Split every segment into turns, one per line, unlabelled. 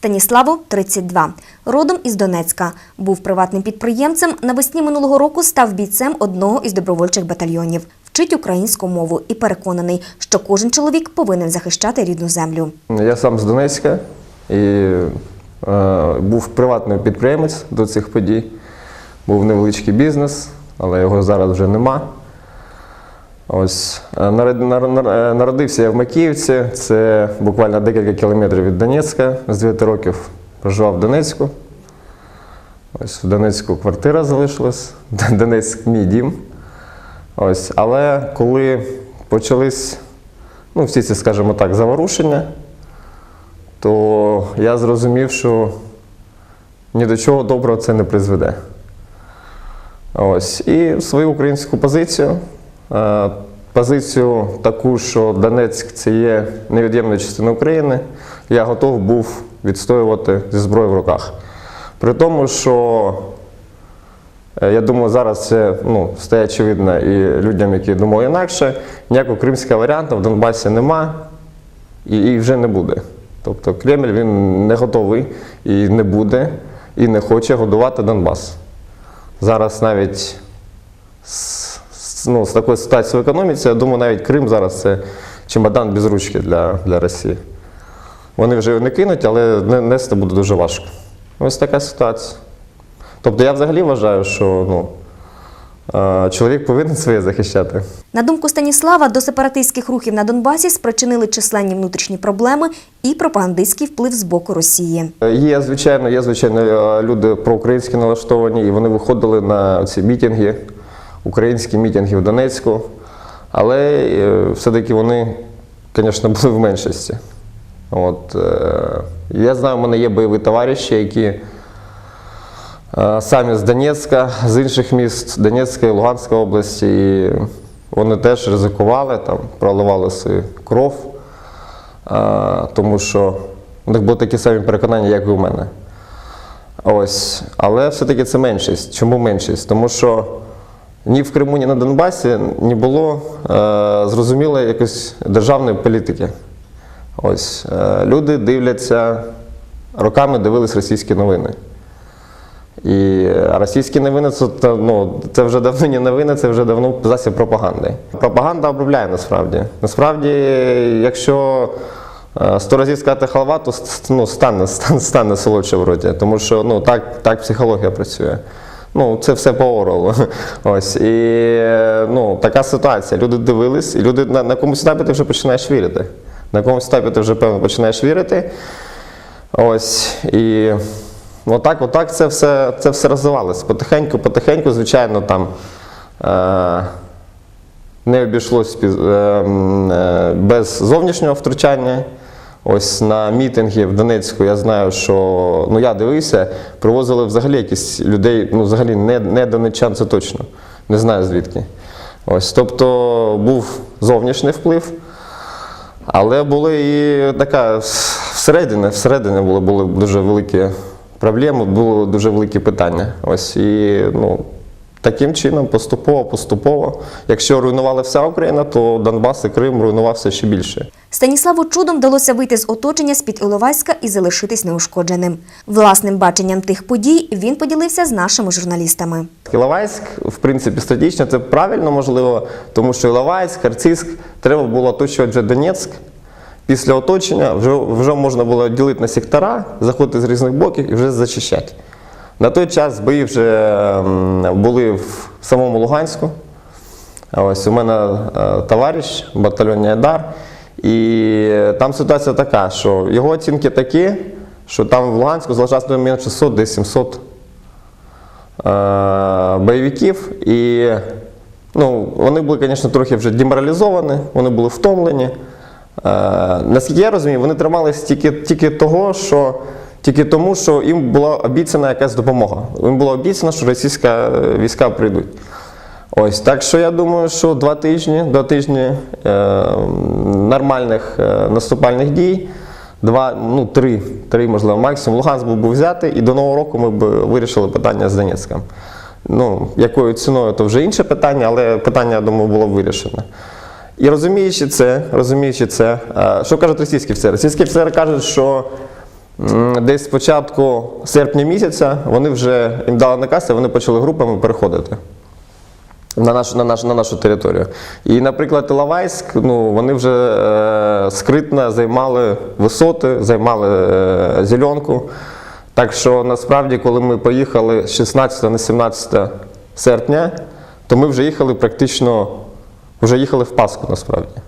Станіславу 32. Родом із Донецька. Був приватним підприємцем. Навесні минулого року став бійцем одного із добровольчих батальйонів. Вчить українську мову і переконаний, що кожен чоловік повинен захищати рідну землю.
Я сам з Донецька і е, був приватний підприємець до цих подій. Був невеличкий бізнес, але його зараз вже нема. Ось е, е, народився я в Макіївці, це буквально декілька кілометрів від Донецька. З 9 років проживав в Донецьку. Ось в Донецьку квартира залишилась, Донецьк мій дім. Ось, але коли почались ну, всі ці, скажімо так, заворушення, то я зрозумів, що ні до чого доброго це не призведе. Ось. І свою українську позицію, позицію таку, що Донецьк це є невід'ємною частиною України, я готов був відстоювати зі зброєю в руках. При тому, що Е, Я думаю, зараз це ну, стає очевидно і людям, які думали інакше. Ніякого кримського варіанту в Донбасі нема і, і вже не буде. Тобто Кремль він не готовий і не буде, і не хоче годувати Донбас. Зараз навіть з- ну, з такою ситуацією в економіці, я думаю, навіть Крим зараз це чемодан без ручки для, для Росії. Вони вже його не кинуть, але не- нести буде дуже важко. Ось така ситуація. Тобто я взагалі вважаю, що ну, е, чоловік повинен своє захищати.
На думку Станіслава, до сепаратистських рухів на Донбасі спричинили численні внутрішні проблеми і пропагандистський вплив з боку Росії.
Є, звичайно, є, звичайно, е, люди проукраїнські налаштовані, і вони виходили на ці мітинги, українські мітинги в Донецьку. Але е, все-таки вони, звісно, були в меншості. От, е, я знаю, у мене є бойові товариші, які е, самі з Донецька, з інших міст Донецької, Луганської області. І вони теж ризикували, там, проливали свою кров, тому що у них були такі самі переконання, як і у мене. Ось. Але все-таки це меншість. Чому меншість? Тому що ні в Криму, ні на Донбасі не було е, зрозумілої якоїсь державної політики. Ось. Е, люди дивляться, роками дивились російські новини. І російські новини це, ну, це вже давно не новини, це вже давно засіб пропаганди. Пропаганда обробляє насправді. Насправді, якщо е, сто разів сказати халва, то ну, стане, стане, стане солодше в роті. Тому що ну, так, так психологія працює. Ну, це все по Орелу. Ось. І ну, така ситуація. Люди дивились, і люди на, на комусь етапі ти вже починаєш вірити. На комусь етапі ти вже певно починаєш вірити. Ось. І отак, отак це все, це все розвивалося. Потихеньку, потихеньку, звичайно, там е, не обійшлось піз- е, м, е, без зовнішнього втручання. Ось на мітинги в Донецьку я знаю, що ну я дивився, привозили взагалі якісь людей, ну взагалі не, не донеччан, це точно. Не знаю звідки. Ось, тобто був зовнішній вплив. Але були і така всередині, всередині були, були дуже великі проблеми, були дуже великі питання. Ось і ну, таким чином, поступово, поступово. Якщо руйнувала вся Україна, то Донбас і Крим руйнувався ще більше.
Станіславу чудом вдалося вийти з оточення з-під Іловайська і залишитись неушкодженим. Власним баченням тих подій він поділився з нашими журналістами.
Іловайськ, в принципі, стратегічно це правильно можливо, тому що Іловайськ, Харцизьк, треба було оточувати вже Донецьк. Після оточення вже, вже можна було ділити на сектора, заходити з різних боків і вже зачищати. На той час бої вже були в самому Луганську. Ось у мене е, товариш, батальйон Айдар. І там ситуація така, що його оцінки такі, що там в Луганську залишалось момент 600, десь 700 е, бойовиків. І ну, вони були, звісно, трохи вже деморалізовані, вони були втомлені. Е, наскільки я розумію, вони трималися тільки, тільки того, що. Тільки тому, що їм була обіцяна якась допомога. Їм було обіцяно, що російські е, війська прийдуть. Ось так що я думаю, що два тижні, два тижні е, нормальних е, наступальних дій, два, ну три, три, можливо, максимум. Луганськ був би взятий, і до Нового року ми б вирішили питання з Донецьком. Ну, якою ціною, то вже інше питання, але питання, я думаю, було б вирішено. І розуміючи це, розуміючи це, е, що кажуть російські офіцери? Російські офіцери кажуть, що Десь з початку серпня місяця вони вже їм дали наказ, і вони почали групами переходити на нашу, на нашу, на нашу територію. І, наприклад, Іловайськ, ну, вони вже е, скритно займали висоти, займали е, зеленку. Так що насправді, коли ми поїхали з 16 на 17 серпня, то ми вже їхали практично, вже їхали в Пасху насправді.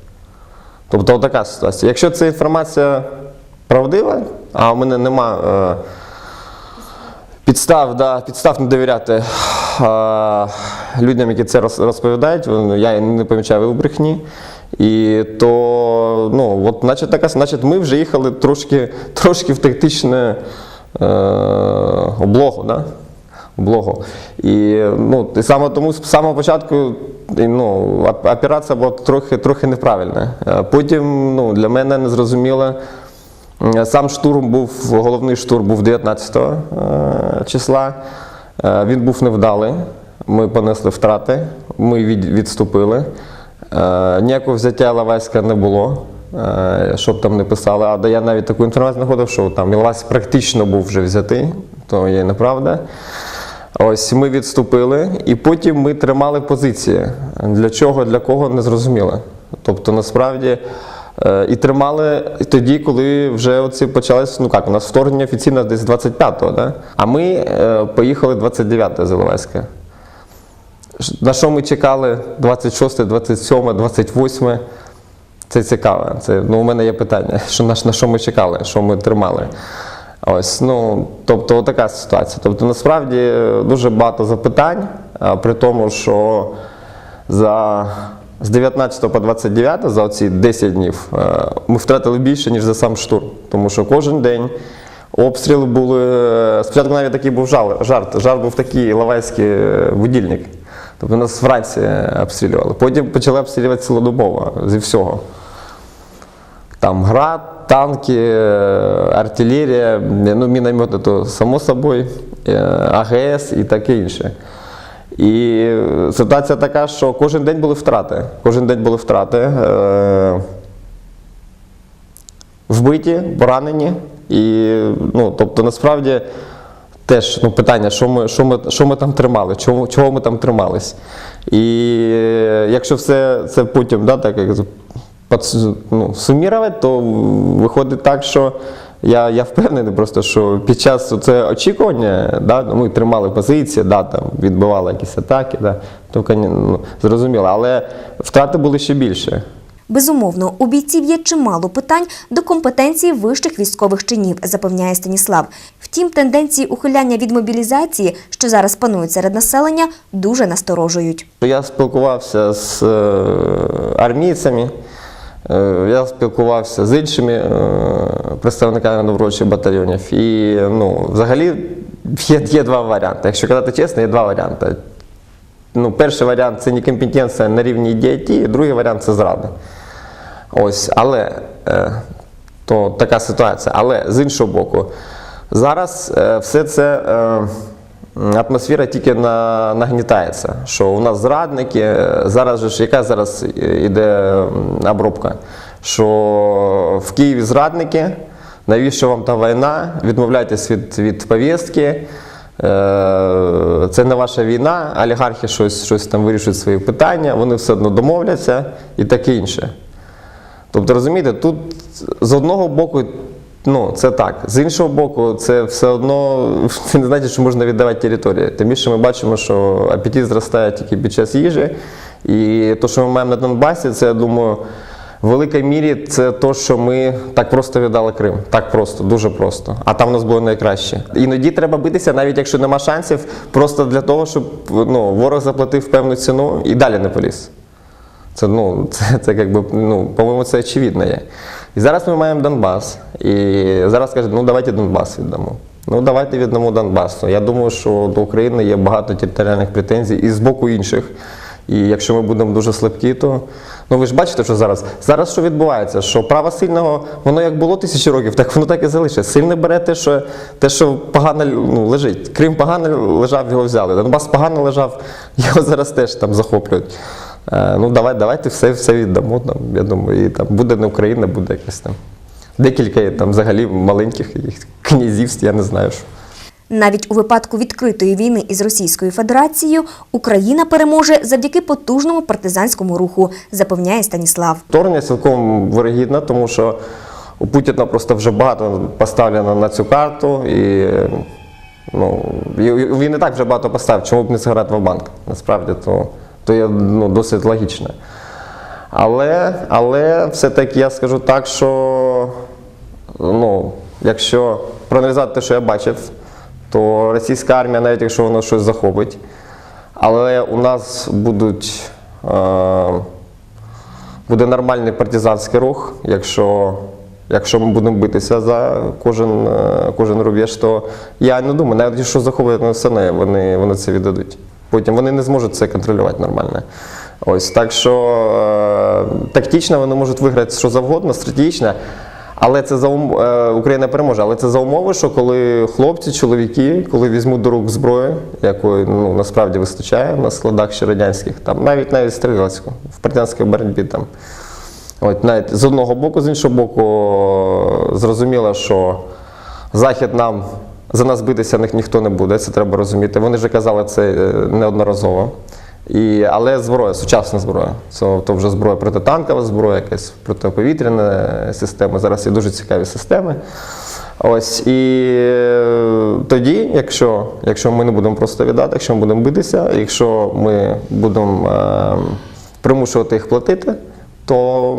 Тобто така ситуація. Якщо ця інформація правдива, а у мене нема е, підстав, да, підстав не довіряти е, людям, які це розповідають, я не помічаю у брехні. І то, ну, от, значить, така, значить, ми вже їхали трошки, трошки в тактичне е, облогу. Да? облогу. І, ну, і саме тому з самого початку ну, операція була трохи, трохи неправильна. Е, Потім ну, для мене незрозуміло. Сам штурм був, головний штурм був 19 е, числа. Е, Він був невдалий. Ми понесли втрати, ми від, відступили. Е, Ніякого взяття Лавайська не було, е, щоб там не писали. А я навіть таку інформацію знаходив, що там Іловайськ практично був вже взятий, то є неправда. Ось ми відступили, і потім ми тримали позиції. Для чого, для кого не зрозуміло. Тобто, насправді, е, і тримали тоді, коли вже оці почалось, ну як, у нас вторгнення офіційно десь 25-го, да? а ми поїхали 29-го з Іловайська. На що ми чекали 26, 27, 28? Це цікаво. Це, ну, у мене є питання, що, на, на що ми чекали, що ми тримали. Ось, ну, тобто, така ситуація. Тобто, насправді дуже багато запитань, при тому, що за, з 19 по 29, за оці 10 днів, е, ми втратили більше, ніж за сам штурм. Тому що кожен день обстріли були. е, Спочатку навіть такий був жал- жарт. Жарт був такий лавайський е, будильник. Тобто нас вранці обстрілювали. Потім почали обстрілювати цілодобово зі всього. Там град, танки, е, артилерія, ну, міномети, то само собою, е, АГС і таке інше. І ситуація така, що кожен день були втрати. Кожен день були втрати. Е, Вбиті, поранені. І, ну, тобто, насправді, теж ну, питання, що ми, що ми, що ми там тримали, чого, чого ми там тримались. І е, якщо все це потім, да, так ну, сумірувати, то виходить так, що я, я впевнений просто, що під час це очікування, да, ну, ми тримали позиції, да, там, відбивали якісь атаки, да, то ну, зрозуміло, але втрати були ще більше.
Безумовно, у бійців є чимало питань до компетенції вищих військових чинів, запевняє Станіслав. Втім, тенденції ухиляння від мобілізації, що зараз панують серед населення, дуже насторожують.
Я спілкувався з е, армійцями, е, я спілкувався з іншими е, представниками добровольчих батальйонів. І ну, взагалі є, є два варіанти. Якщо казати чесно, є два варіанти. Ну, перший варіант це некомпетенція на рівні діяті, другий варіант це зрада. Ось, але е, то така ситуація. Але з іншого боку, зараз е, все це е, атмосфера тільки на, нагнітається. Що у нас зрадники, зараз же ж яка зараз іде обробка? Що в Києві зрадники, навіщо вам та війна? Відмовляйтесь від, від повістки. Це не ваша війна, олігархи щось, щось там вирішують свої питання, вони все одно домовляться і таке інше. Тобто, розумієте, тут з одного боку, ну, це так, з іншого боку, це все одно це не значить, що можна віддавати території. Тим більше ми бачимо, що апетит зростає тільки під час їжі. І те, що ми маємо на Донбасі, це, я думаю, в великій мірі це те, що ми так просто віддали Крим. Так просто, дуже просто. А там у нас було найкраще. Іноді треба битися, навіть якщо нема шансів, просто для того, щоб ну, ворог заплатив певну ціну і далі не поліз. Це, ну, це, це якби, ну, по-моєму, це очевидно є. І зараз ми маємо Донбас. І зараз кажуть, ну давайте Донбас віддамо. Ну давайте віддамо Донбасу. Я думаю, що до України є багато територіальних претензій і з боку інших. І якщо ми будемо дуже слабкі, то ну ви ж бачите, що зараз. Зараз що відбувається? Що право сильного, воно як було тисячі років, так воно так і залишиться. Сильне бере те, що те, що погано ну, лежить. Крим погано лежав, його взяли. Донбас погано лежав, його зараз теж там захоплюють. Е, Ну, давай, давайте все, все віддамо. Там, я думаю, і там буде не Україна, буде якась там. Декілька там взагалі маленьких князівств, я не знаю. Що.
Навіть у випадку відкритої війни із Російською Федерацією Україна переможе завдяки потужному партизанському руху, запевняє Станіслав.
Вторгнення цілком вирогідне, тому що у Путіна просто вже багато поставлено на цю карту, і ну, він і так вже багато поставив, чому б не зіграти в банк. Насправді, то, то є ну, досить логічно. Але, але все-таки я скажу так, що ну, якщо проаналізувати те, що я бачив, то російська армія, навіть якщо вона щось захопить, але у нас будуть. Е, буде нормальний партизанський рух, якщо, якщо ми будемо битися за кожен, е, кожен рубеж, то я не думаю, навіть якщо захоплять на все, не, вони, вони це віддадуть. Потім вони не зможуть це контролювати нормально. Ось так що е, тактично вони можуть виграти що завгодно, стратегічно. Але це за ум... е, Україна переможе, але це за умови, що коли хлопці, чоловіки, коли візьмуть до рук зброю, якої ну, насправді вистачає на складах ще радянських, там навіть навіть стрілецьку, в партизанській боротьбі там. От навіть з одного боку, з іншого боку, е, зрозуміло, що Захід нам за нас битися них ніхто не буде, це треба розуміти. Вони вже казали це е, неодноразово. І, але зброя, сучасна зброя. Це то вже зброя протитанкова зброя, якась протиповітряна система. Зараз є дуже цікаві системи. Ось і е, тоді, якщо, якщо ми не будемо просто віддати, якщо ми будемо битися, якщо ми будемо е, примушувати їх платити, то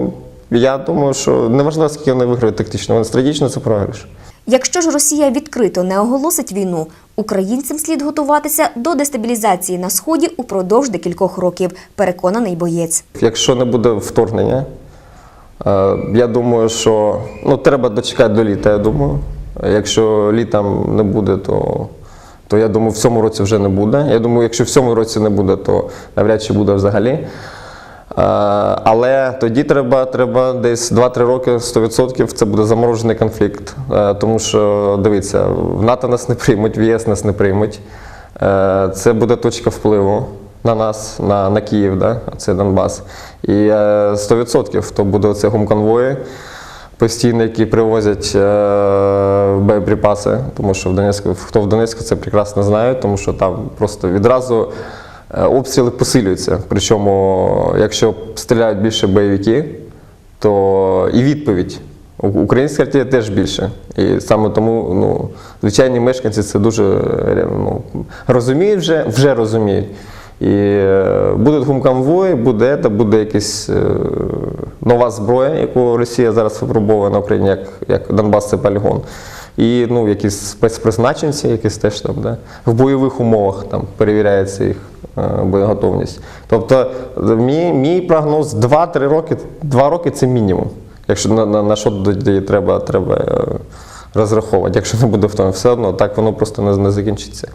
я думаю, що неважливо, скільки вони виграють тактично, вони стратегічно це програєш.
Якщо ж Росія відкрито не оголосить війну, українцям слід готуватися до дестабілізації на сході упродовж декількох років, переконаний боєць.
Якщо не буде вторгнення, е, я думаю, що ну, треба дочекати до літа, я думаю. Якщо літом не буде, то, то я думаю, в цьому році вже не буде. Я думаю, якщо в цьому році не буде, то навряд чи буде взагалі. Е, Але тоді треба, треба десь 2-3 роки 100% це буде заморожений конфлікт. Е, Тому що дивіться, в НАТО нас не приймуть, в ЄС нас не приймуть. Е, Це буде точка впливу на нас, на, на Київ, да? це Донбас. І е, 100% то буде оце гумконвої постійно, які привозять боєприпаси, тому що в Донецьку, хто в Донецьку це прекрасно знає, тому що там просто відразу обстріли посилюються. Причому, якщо стріляють більше бойовики, то і відповідь. Українська артилерія теж більше. І саме тому ну, звичайні мешканці це дуже е, ну, розуміють вже, вже розуміють. І е, будуть гумконвої, буде це, буде якась е, нова зброя, яку Росія зараз випробовує на Україні, як, як Донбас це полігон. І ну, якісь спецпризначенці, якісь теж там, да, в бойових умовах там перевіряється їх е, боєготовність. Тобто, мій, мій прогноз 2-3 роки, 2 роки це мінімум. Якщо на, на, на що треба, треба е, розраховувати, якщо не буде в тому, все одно так воно просто не, не закінчиться.